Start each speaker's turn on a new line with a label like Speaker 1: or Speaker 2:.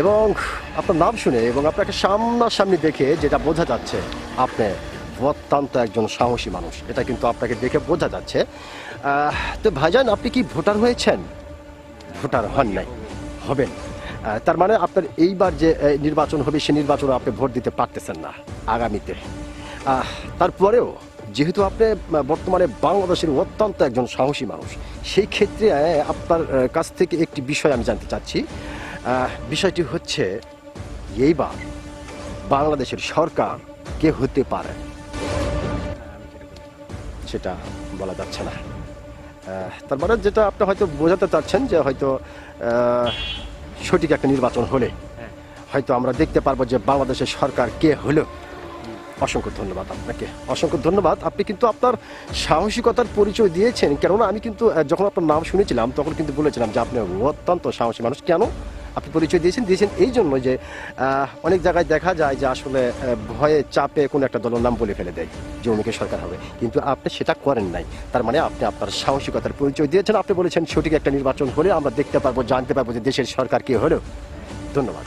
Speaker 1: এবং আপনার নাম শুনে এবং আপনাকে সামনাসামনি দেখে যেটা বোঝা যাচ্ছে, আপনি অত্যন্ত একজন সাহসী মানুষ। এটা কিন্তু আপনাকে দেখে বোঝা যাচ্ছে। তো ভাইজান, আপনি কি ভোটার হয়েছেন? ভোটার হন নাই। হবেন তার মানে আপনার এইবার যে নির্বাচন হবে, সে নির্বাচনে আপনি ভোট দিতে পারতেছেন না আগামীতে। তারপরেও যেহেতু আপনি বর্তমানে বাংলাদেশের অত্যন্ত একজন সাহসী মানুষ, সেই ক্ষেত্রে আপনার কাছ থেকে একটি বিষয় আমি জানতে চাচ্ছি। বিষয়টি হচ্ছে এইবার বাংলাদেশের সরকার কে হতে পারে? সেটা বলা যাচ্ছে না। আহ, তার মানে যেটা আপনি হয়তো বোঝাতে চাচ্ছেন যে হয়তো সঠিক একটা নির্বাচন হলে
Speaker 2: হ্যাঁ।
Speaker 1: হয়তো আমরা দেখতে পারব যে বাংলাদেশের সরকার কে হলো। অসংখ্য ধন্যবাদ আপনাকে। অসংখ্য ধন্যবাদ। আপনি কিন্তু আপনার সাহসিকতার পরিচয় দিয়েছেন। কেননা আমি কিন্তু যখন আপনার নাম শুনেছিলাম তখন কিন্তু বলেছিলাম যে আপনি অত্যন্ত সাহসী মানুষ। কেন? আপনি পরিচয় দিয়েছেন দিয়েছেন এই জন্য যে অনেক জায়গায় দেখা যায় যে আসলে ভয়ে চাপে কোনো একটা দলের নাম বলে ফেলে দেয় যে অমুকের সরকার হবে। কিন্তু আপনি সেটা করেন নাই। তার মানে আপনি আপনার সাহসিকতার পরিচয় দিয়েছেন, আপনি বলেছেন সঠিক একটা নির্বাচন হলে আমরা দেখতে পারব, জানতে পারব যে দেশের সরকার কি হলো। ধন্যবাদ।